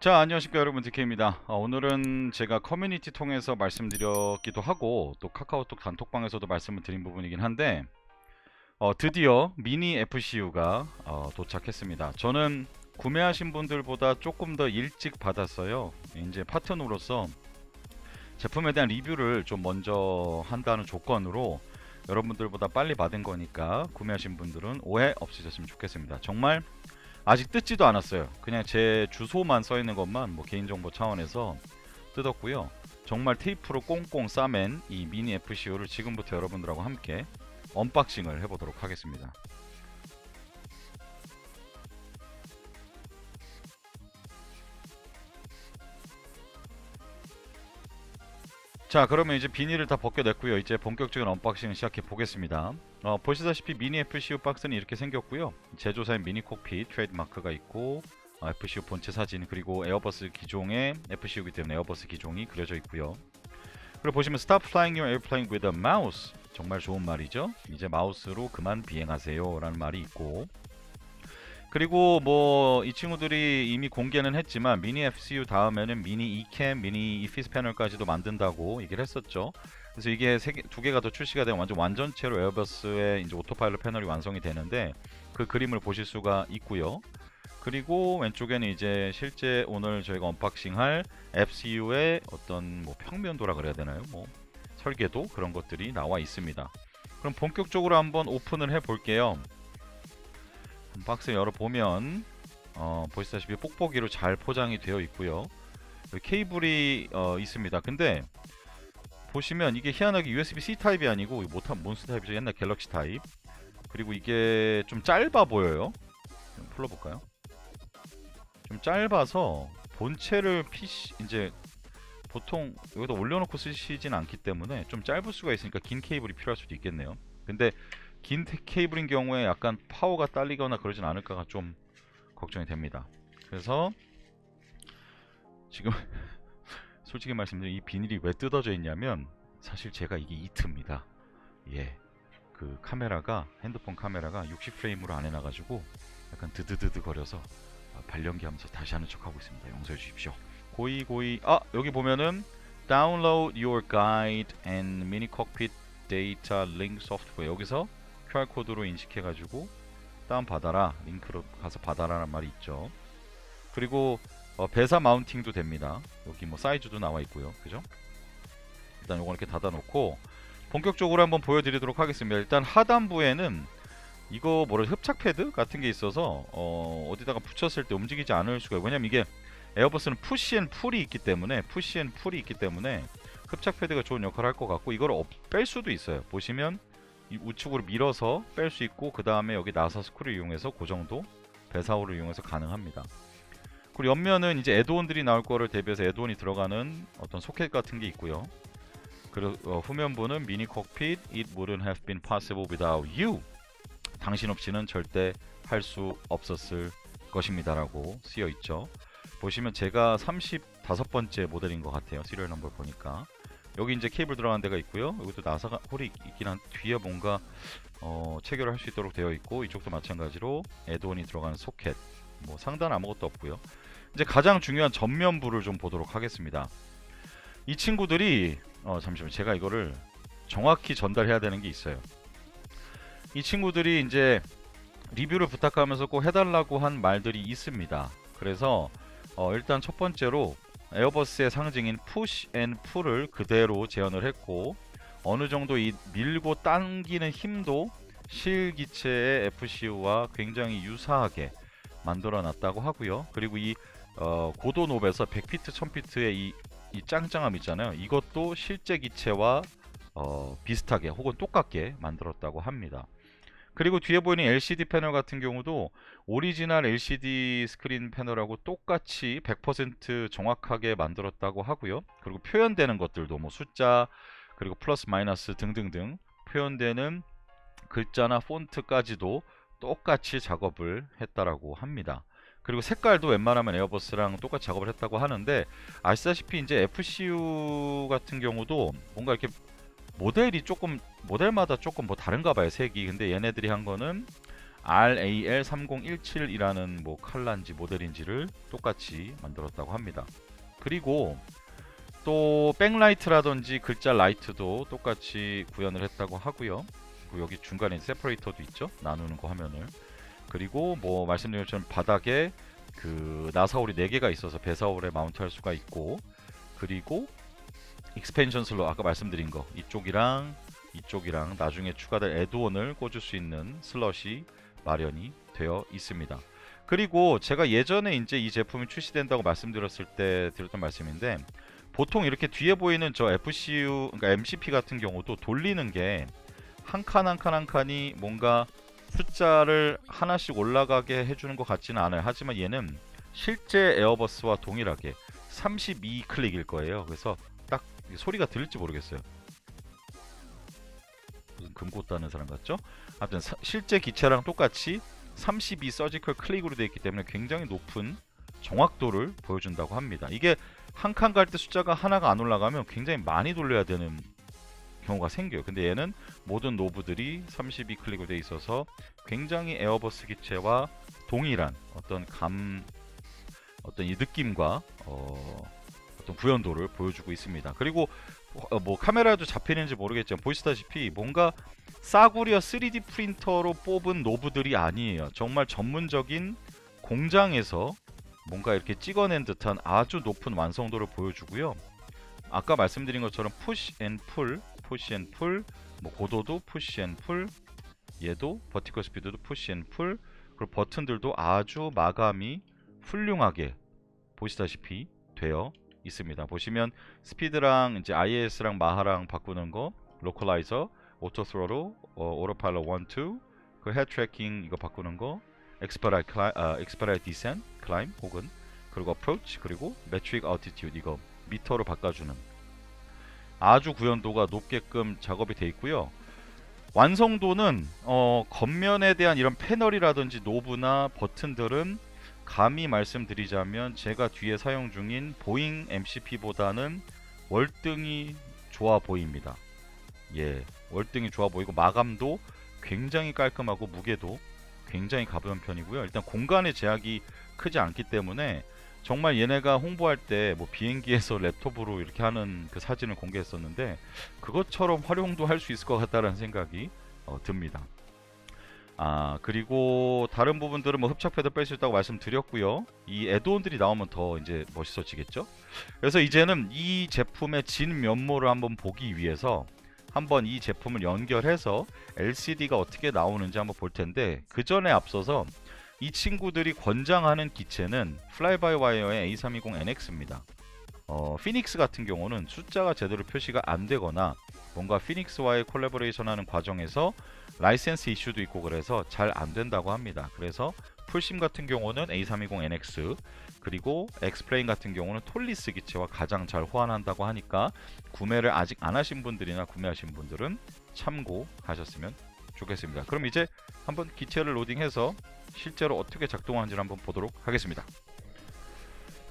자 안녕하십니까 여러분. DK입니다. 어, 오늘은 제가 커뮤니티 통해서 말씀드렸기도 하고 또 카카오톡 단톡방에서도 말씀을 드린 부분이긴 한데 어, 드디어 미니 FCU가 어, 도착했습니다. 저는 구매하신 분들보다 조금 더 일찍 받았어요. 이제 파트너로서 제품에 대한 리뷰를 좀 먼저 한다는 조건으로 여러분들보다 빨리 받은 거니까 구매하신 분들은 오해 없으셨으면 좋겠습니다. 정말 아직 뜯지도 않았어요. 그냥 제 주소만 써 있는 것만 뭐 개인정보 차원에서 뜯었고요. 정말 테이프로 꽁꽁 싸맨 이 미니 FCO를 지금부터 여러분들하고 함께 언박싱을 해보도록 하겠습니다. 자 그러면 이제 비닐을 다 벗겨냈고요. 이제 본격적인 언박싱을 시작해 보겠습니다. 어, 보시다시피 미니 FCU 박스는 이렇게 생겼고요. 제조사인 미니 콕핏 트레이드마크가 있고 어, FCU 본체 사진 그리고 에어버스 기종의 FCU이기 때문에 에어버스 기종이 그려져 있고요. 그리고 보시면 Stop flying your airplane with a mouse. 정말 좋은 말이죠. 이제 마우스로 그만 비행하세요 라는 말이 있고 그리고 뭐 이 친구들이 이미 공개는 했지만 미니 FCU 다음에는 미니 Ecam, 미니 이피스 패널까지도 만든다고 얘기를 했었죠. 그래서 이게 세 개, 두 개가 더 출시가 되면 완전 완전체로 에어버스의 이제 오토파일럿 패널이 완성이 되는데 그 그림을 보실 수가 있고요. 그리고 왼쪽에는 이제 실제 오늘 저희가 언박싱할 FCU의 어떤 뭐 평면도라 그래야 되나요? 뭐 설계도 그런 것들이 나와 있습니다. 그럼 본격적으로 한번 오픈을 해 볼게요. 박스 열어보면 어, 보시다시피 뽁뽁이로 잘 포장이 되어 있고요. 케이블이 어, 있습니다. 근데 보시면 이게 희한하게 USB-C 타입이 아니고 못한 몬스 타입이죠. 옛날 갤럭시 타입. 그리고 이게 좀 짧아 보여요. 좀 풀어볼까요? 좀 짧아서 본체를 PC 이제 보통 여기다 올려놓고 쓰시진 않기 때문에 좀 짧을 수가 있으니까 긴 케이블이 필요할 수도 있겠네요. 근데 긴 테- 케이블인 경우에 약간 파워가 딸리거나 그러진 않을까가 좀 걱정이 됩니다. 그래서 지금 솔직히 말씀드리면 이 비닐이 왜 뜯어져 있냐면 사실 제가 이게 이트입니다. 예. 그 카메라가 핸드폰 카메라가 60프레임으로 안 해놔가지고 약간 드드드드 거려서 아, 발연기 하면서 다시 하는 척 하고 있습니다. 용서해 주십시오. 고이 고이 아 여기 보면은 Download your guide and mini cockpit data link software 여기서 QR 코드로 인식해가지고 다운 받아라 링크로 가서 받아라는 말이 있죠. 그리고 어, 배사 마운팅도 됩니다. 여기 뭐 사이즈도 나와 있고요. 그죠? 일단 요거 이렇게 닫아 놓고 본격적으로 한번 보여드리도록 하겠습니다. 일단 하단부에는 이거 뭐라 흡착 패드 같은 게 있어서 어, 어디다가 붙였을 때 움직이지 않을 수가 있고 왜냐면 이게 에어버스는 푸시 앤 풀이 있기 때문에 푸시 앤 풀이 있기 때문에 흡착 패드가 좋은 역할을 할 것 같고 이걸 업- 뺄 수도 있어요. 보시면 이 우측으로 밀어서 뺄 수 있고 그 다음에 여기 나사 스크류 이용해서 고정도 배사호를 이용해서 가능합니다. 그리고 옆면은 이제 애드온들이 나올 거를 대비해서 애드온이 들어가는 어떤 소켓 같은 게 있고요. 그리고 어, 후면부는 미니 콕핏 It wouldn't have been possible without you. 당신 없이는 절대 할 수 없었을 것입니다 라고 쓰여 있죠. 보시면 제가 35번째 모델인 것 같아요. 시리얼 넘버 보니까. 여기 이제 케이블 들어가는 데가 있고요. 여기도 나사가 홀이 있- 있긴 한 뒤에 뭔가 어, 체결을 할 수 있도록 되어 있고 이쪽도 마찬가지로 애드온이 들어가는 소켓. 뭐 상단 아무것도 없고요. 이제 가장 중요한 전면부를 좀 보도록 하겠습니다. 이 친구들이 어, 잠시만 제가 이거를 정확히 전달해야 되는 게 있어요. 이 친구들이 이제 리뷰를 부탁하면서 꼭 해달라고 한 말들이 있습니다. 그래서 어, 일단 첫 번째로 에어버스의 상징인 푸시 앤 풀을 그대로 재현을 했고 어느 정도 이 밀고 당기는 힘도 실기체의 FCU와 굉장히 유사하게 만들어 놨다고 하고요. 그리고 이 어, 고도 높에서 100피트, 1000피트의 이, 이 짱짱함 있잖아요. 이것도 실제 기체와 어, 비슷하게 혹은 똑같게 만들었다고 합니다. 그리고 뒤에 보이는 LCD 패널 같은 경우도 오리지널 LCD 스크린 패널하고 똑같이 100% 정확하게 만들었다고 하고요. 그리고 표현되는 것들도 뭐 숫자 그리고 플러스 마이너스 등등등 표현되는 글자나 폰트까지도 똑같이 작업을 했다라고 합니다. 그리고 색깔도 웬만하면 에어버스랑 똑같이 작업을 했다고 하는데 아시다시피 이제 FCU 같은 경우도 뭔가 이렇게 모델이 조금 모델마다 조금 뭐 다른가 봐요 색이 근데 얘네들이 한 거는 RAL3017이라는 뭐 칼라인지 모델인지를 똑같이 만들었다고 합니다. 그리고 또 백라이트라든지 글자 라이트도 똑같이 구현을 했다고 하고요. 그리고 여기 중간에 세퍼레이터도 있죠. 나누는 거 화면을. 그리고 뭐 말씀드린 것처럼 바닥에 그 나사홀이 4개가 있어서 배사홀에 마운트할 수가 있고 그리고 익스펜션 슬로 아까 말씀드린 거 이쪽이랑 이쪽이랑 나중에 추가될 애드온을 꽂을 수 있는 슬롯이 마련이 되어 있습니다. 그리고 제가 예전에 이제 이 제품이 출시된다고 말씀드렸을 때 드렸던 말씀인데 보통 이렇게 뒤에 보이는 저 FCU 그러니까 MCP 같은 경우도 돌리는 게 한 칸 한 칸 한 칸이 뭔가 숫자를 하나씩 올라가게 해주는 것 같지는 않아요. 하지만 얘는 실제 에어버스와 동일하게 32 클릭일 거예요. 그래서 딱 소리가 들릴지 모르겠어요. 무슨 금 꽂다는 사람 같죠? 아무튼 사- 실제 기체랑 똑같이 32 서지컬 클릭으로 되어 있기 때문에 굉장히 높은 정확도를 보여준다고 합니다. 이게 한 칸 갈 때 숫자가 하나가 안 올라가면 굉장히 많이 돌려야 되는 경우가 생겨요. 근데 얘는 모든 노브들이 32 클릭으로 되어 있어서 굉장히 에어버스 기체와 동일한 어떤 감 어떤 이 느낌과 어, 어떤 구현도를 보여주고 있습니다. 그리고 어, 뭐 카메라도 잡히는지 모르겠지만 보시다시피 뭔가 싸구려 3D 프린터로 뽑은 노브들이 아니에요. 정말 전문적인 공장에서 뭔가 이렇게 찍어낸 듯한 아주 높은 완성도를 보여주고요. 아까 말씀드린 것처럼 푸시 앤 풀, 푸시 앤 풀, 뭐 고도도 푸시 앤 풀, 얘도 버티컬 스피드도 푸시 앤 풀, 그리고 버튼들도 아주 마감이 훌륭하게 보시다시피 되어 있습니다. 보시면 스피드랑 이제 IS랑 마하랑 바꾸는 거, 로컬라이저, 오토 스로로, 어, 오토파일럿 1, 2, 그 헤드 트래킹 이거 바꾸는 거, 엑스퍼라이 클라이, 아, 엑스퍼라이 디센, 클라임 혹은 그리고 어프로치 그리고 매트릭 어티튜드 이거 미터로 바꿔주는 아주 구현도가 높게끔 작업이 돼 있고요. 완성도는 어, 겉면에 대한 이런 패널이라든지 노브나 버튼들은 감히 말씀드리자면 제가 뒤에 사용 중인 보잉 MCP보다는 월등히 좋아 보입니다. 예, 월등히 좋아 보이고 마감도 굉장히 깔끔하고 무게도 굉장히 가벼운 편이고요. 일단 공간의 제약이 크지 않기 때문에 정말 얘네가 홍보할 때 뭐 비행기에서 랩톱으로 이렇게 하는 그 사진을 공개했었는데 그것처럼 활용도 할 수 있을 것 같다라는 생각이 어, 듭니다. 아 그리고 다른 부분들은 뭐 흡착 패드 뺄 수 있다고 말씀드렸고요. 이 애드온들이 나오면 더 이제 멋있어지겠죠. 그래서 이제는 이 제품의 진 면모를 한번 보기 위해서 한번 이 제품을 연결해서 LCD가 어떻게 나오는지 한번 볼 텐데 그 전에 앞서서 이 친구들이 권장하는 기체는 플라이바이와이어의 A320NX입니다. 어, 피닉스 같은 경우는 숫자가 제대로 표시가 안 되거나 뭔가 피닉스와의 콜라보레이션 하는 과정에서 라이센스 이슈도 있고 그래서 잘 안 된다고 합니다. 그래서 풀심 같은 경우는 A320NX 그리고 엑스플레인 같은 경우는 톨리스 기체와 가장 잘 호환한다고 하니까 구매를 아직 안 하신 분들이나 구매하신 분들은 참고하셨으면 좋겠습니다. 그럼 이제 한번 기체를 로딩해서 실제로 어떻게 작동하는지를 한번 보도록 하겠습니다.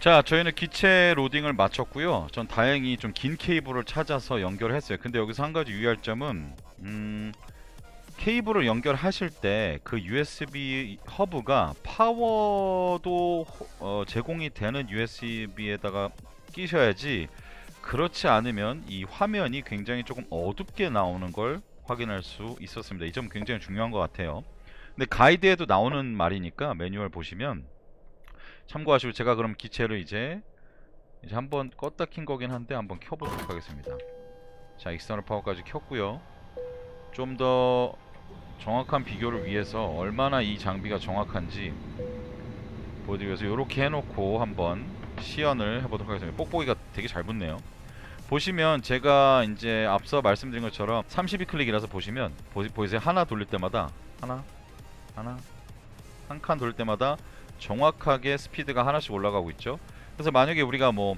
자, 저희는 기체 로딩을 마쳤고요. 전 다행히 좀 긴 케이블을 찾아서 연결했어요. 근데 여기서 한 가지 유의할 점은 음, 케이블을 연결하실 때 그 USB 허브가 파워도 호- 어, 제공이 되는 USB에다가 끼셔야지 그렇지 않으면 이 화면이 굉장히 조금 어둡게 나오는 걸 확인할 수 있었습니다. 이 점 굉장히 중요한 것 같아요. 근데 가이드에도 나오는 말이니까 매뉴얼 보시면 참고하시고 제가 그럼 기체를 이제 이제 한번 껐다 킨 거긴 한데 한번 켜보도록 하겠습니다. 자 익스터널 파워까지 켰고요. 좀 더 정확한 비교를 위해서 얼마나 이 장비가 정확한지 보여드리기 위해서 이렇게 해놓고 한번 시연을 해보도록 하겠습니다. 뽁뽁이가 되게 잘 붙네요. 보시면 제가 이제 앞서 말씀드린 것처럼 32클릭이라서 보시면 보, 보이세요? 하나 돌릴 때마다 하나 하나 한 칸 돌릴 때마다 정확하게 스피드가 하나씩 올라가고 있죠. 그래서 만약에 우리가 뭐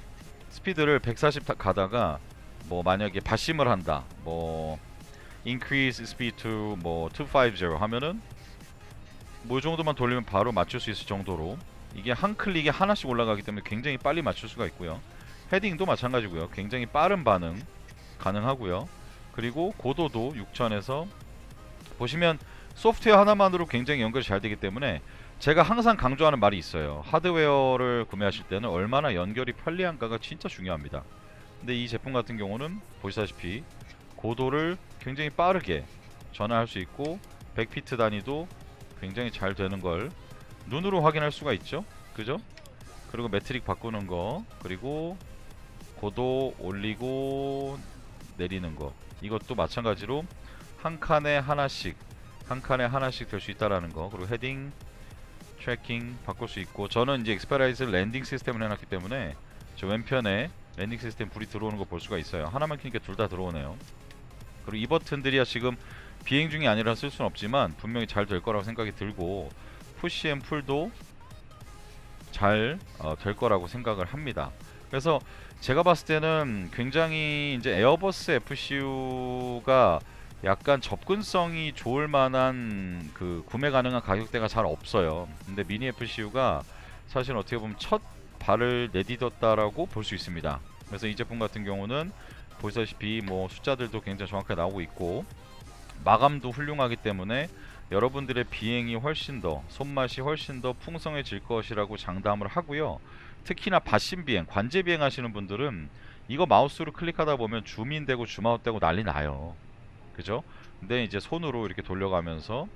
스피드를 140 타- 가다가 뭐 만약에 바심을 한다. 뭐 increase speed to 뭐 250 하면은 뭐 이 정도만 돌리면 바로 맞출 수 있을 정도로 이게 한 클릭에 하나씩 올라가기 때문에 굉장히 빨리 맞출 수가 있고요. 헤딩도 마찬가지고요. 굉장히 빠른 반응 가능하고요. 그리고 고도도 6000에서 보시면 소프트웨어 하나만으로 굉장히 연결이 잘 되기 때문에 제가 항상 강조하는 말이 있어요. 하드웨어를 구매하실 때는 얼마나 연결이 편리한가가 진짜 중요합니다. 근데 이 제품 같은 경우는 보시다시피 고도를 굉장히 빠르게 전환할 수 있고 100피트 단위도 굉장히 잘 되는 걸 눈으로 확인할 수가 있죠. 그죠? 그리고 매트릭 바꾸는 거 그리고 고도 올리고 내리는 거 이것도 마찬가지로 한 칸에 하나씩 한 칸에 하나씩 될 수 있다라는 거 그리고 헤딩 트래킹 바꿀 수 있고 저는 이제 엑스페라이즈 랜딩 시스템을 해놨기 때문에 저 왼편에 랜딩 시스템 불이 들어오는 거 볼 수가 있어요. 하나만 켜니까 둘 다 들어오네요. 그리고 이 버튼들이야 지금 비행 중이 아니라 쓸 수는 없지만 분명히 잘 될 거라고 생각이 들고 푸시 앤 풀도 잘될 거라고 생각을 합니다. 그래서 제가 봤을 때는 굉장히 이제 에어버스 FCU가 약간 접근성이 좋을 만한 그 구매 가능한 가격대가 잘 없어요. 근데 미니 FCU가 사실 어떻게 보면 첫 발을 내딛었다라고 볼 수 있습니다. 그래서 이 제품 같은 경우는 보시다시피 뭐 숫자들도 굉장히 정확하게 나오고 있고 마감도 훌륭하기 때문에 여러분들의 비행이 훨씬 더 손맛이 훨씬 더 풍성해질 것이라고 장담을 하고요. 특히나 받심 비행, 관제 비행 하시는 분들은 이거 마우스로 클릭하다 보면 줌인 되고 줌아웃 되고 난리 나요. 그죠? 근데 이제 손으로 이렇게 돌려가면서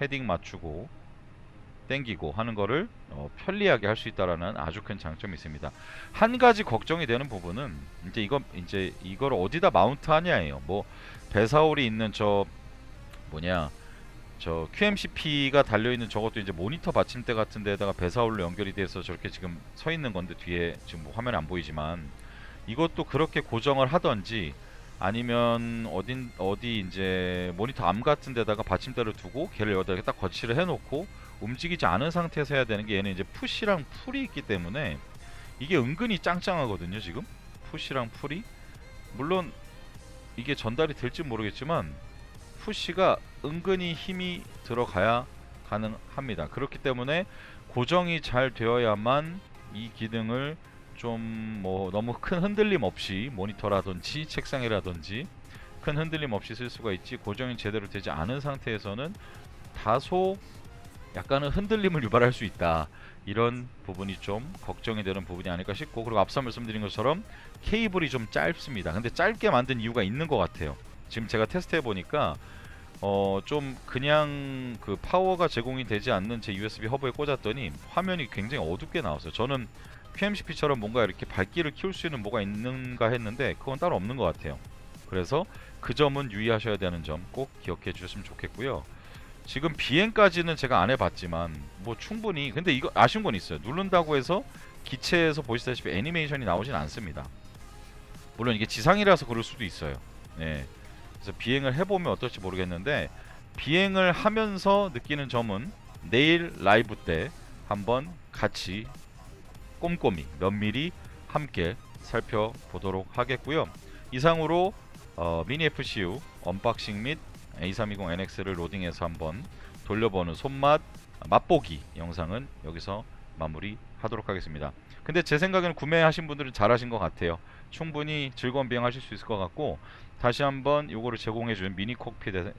헤딩 맞추고 땡기고 하는 거를 어, 편리하게 할 수 있다라는 아주 큰 장점이 있습니다. 한 가지 걱정이 되는 부분은 이제 이거 이제 이걸 어디다 마운트 하냐예요. 뭐 배사올이 있는 저 뭐냐 저 QMCP가 달려 있는 저것도 이제 모니터 받침대 같은 데다가 배사올로 연결이 돼서 저렇게 지금 서 있는 건데 뒤에 지금 뭐 화면에 안 보이지만 이것도 그렇게 고정을 하던지 아니면 어딘 어디 이제 모니터 암 같은 데다가 받침대를 두고 걔를 여기다 딱 거치를 해놓고 움직이지 않은 상태에서 해야 되는 게 얘는 이제 푸시랑 풀이 있기 때문에 이게 은근히 짱짱하거든요 지금. 푸시랑 풀이. 물론 이게 전달이 될지 모르겠지만 푸시가 은근히 힘이 들어가야 가능합니다. 그렇기 때문에 고정이 잘 되어야만 이 기능을 좀 뭐 너무 큰 흔들림 없이 모니터라든지 책상이라든지 큰 흔들림 없이 쓸 수가 있지 고정이 제대로 되지 않은 상태에서는 다소 약간은 흔들림을 유발할 수 있다. 이런 부분이 좀 걱정이 되는 부분이 아닐까 싶고 그리고 앞서 말씀드린 것처럼 케이블이 좀 짧습니다. 근데 짧게 만든 이유가 있는 것 같아요. 지금 제가 테스트 해보니까 어 좀 그냥 그 파워가 제공이 되지 않는 제 USB 허브에 꽂았더니 화면이 굉장히 어둡게 나왔어요. 저는 QMCP처럼 뭔가 이렇게 밝기를 키울 수 있는 뭐가 있는가 했는데 그건 따로 없는 것 같아요. 그래서 그 점은 유의하셔야 되는 점 꼭 기억해 주셨으면 좋겠고요. 지금 비행까지는 제가 안 해봤지만 뭐 충분히 근데 이거 아쉬운 건 있어요. 누른다고 해서 기체에서 보시다시피 애니메이션이 나오진 않습니다. 물론 이게 지상이라서 그럴 수도 있어요. 네. 그래서 비행을 해보면 어떨지 모르겠는데 비행을 하면서 느끼는 점은 내일 라이브 때 한번 같이 꼼꼼히 면밀히 함께 살펴보도록 하겠고요. 이상으로 어, 미니 FCU 언박싱 및 A320NX를 로딩해서 한번 돌려보는 손맛 맛보기 영상은 여기서 마무리하도록 하겠습니다. 근데 제 생각에는 구매하신 분들은 잘하신 것 같아요. 충분히 즐거운 비행하실 수 있을 것 같고 다시 한번 요거를 제공해준 미니 콕핏에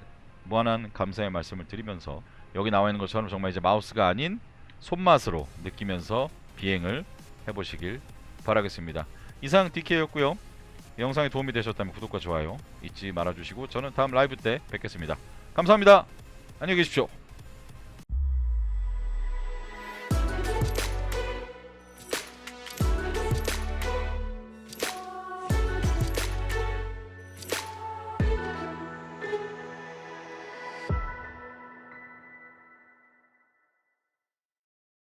무한한 감사의 말씀을 드리면서 여기 나와 있는 것처럼 정말 이제 마우스가 아닌 손맛으로 느끼면서 비행을 해보시길 바라겠습니다. 이상 DK였고요. 영상이 도움이 되셨다면 구독과 좋아요 잊지 말아주시고 저는 다음 라이브 때 뵙겠습니다. 감사합니다. 안녕히 계십시오.